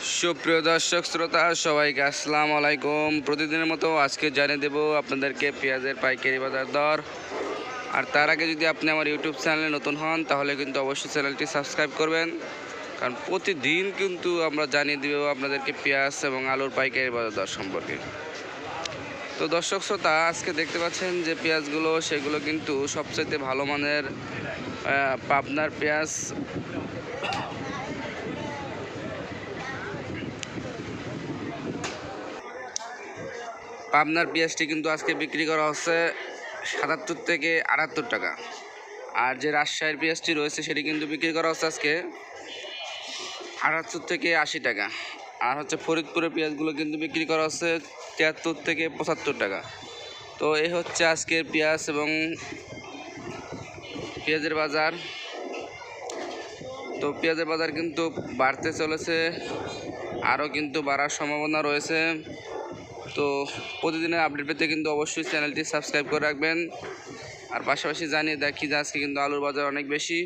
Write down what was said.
সুপ্রিয় দর্শক, শ্রোতা, সবাইকে আসসালামু আলাইকুম। প্রতিদিনের মতো আজকে জানিয়ে দেব আপনাদেরকে পেঁয়াজের পাইকারি বাজার দর। আর তার আগে যদি আপনি আমার ইউটিউব চ্যানেলে নতুন হন, তাহলে কিন্তু অবশ্যই চ্যানেলটি সাবস্ক্রাইব করবেন। কারণ প্রতিদিন কিন্তু আমরা জানিয়ে দেব আপনাদেরকে পেঁয়াজ এবং আলুর পাইকারি বাজার দর সম্পর্কে। তো দর্শক, শ্রোতা, আজকে দেখতে পাচ্ছেন যে পেঁয়াজগুলো, সেগুলো কিন্তু সবচেয়ে ভালো মানের পাবনার পেঁয়াজ। পাবনার পেঁয়াজটি কিন্তু আজকে বিক্রি করা হচ্ছে সাতাত্তর থেকে আটাত্তর টাকা। আর যে রাজশাহীর পেঁয়াজটি রয়েছে, সেটি কিন্তু বিক্রি করা হচ্ছে আজকে আটাত্তর থেকে আশি টাকা। আর হচ্ছে ফরিদপুরের পেঁয়াজগুলো কিন্তু বিক্রি করা হচ্ছে তিয়াত্তর থেকে পঁচাত্তর টাকা। তো এই হচ্ছে আজকের পেঁয়াজ এবং পেঁয়াজের বাজার। তো পেঁয়াজের বাজার কিন্তু বাড়তে চলেছে, আরও কিন্তু বাড়ার সম্ভাবনা রয়েছে। তো প্রতিদিনের আপডেট পেতে কিন্তু অবশ্যই চ্যানেলটি সাবস্ক্রাইব করে রাখবেন। আর পাশাপাশি জানিয়ে দেখি যে আজকে কিন্তু আলুর বাজার অনেক বেশি।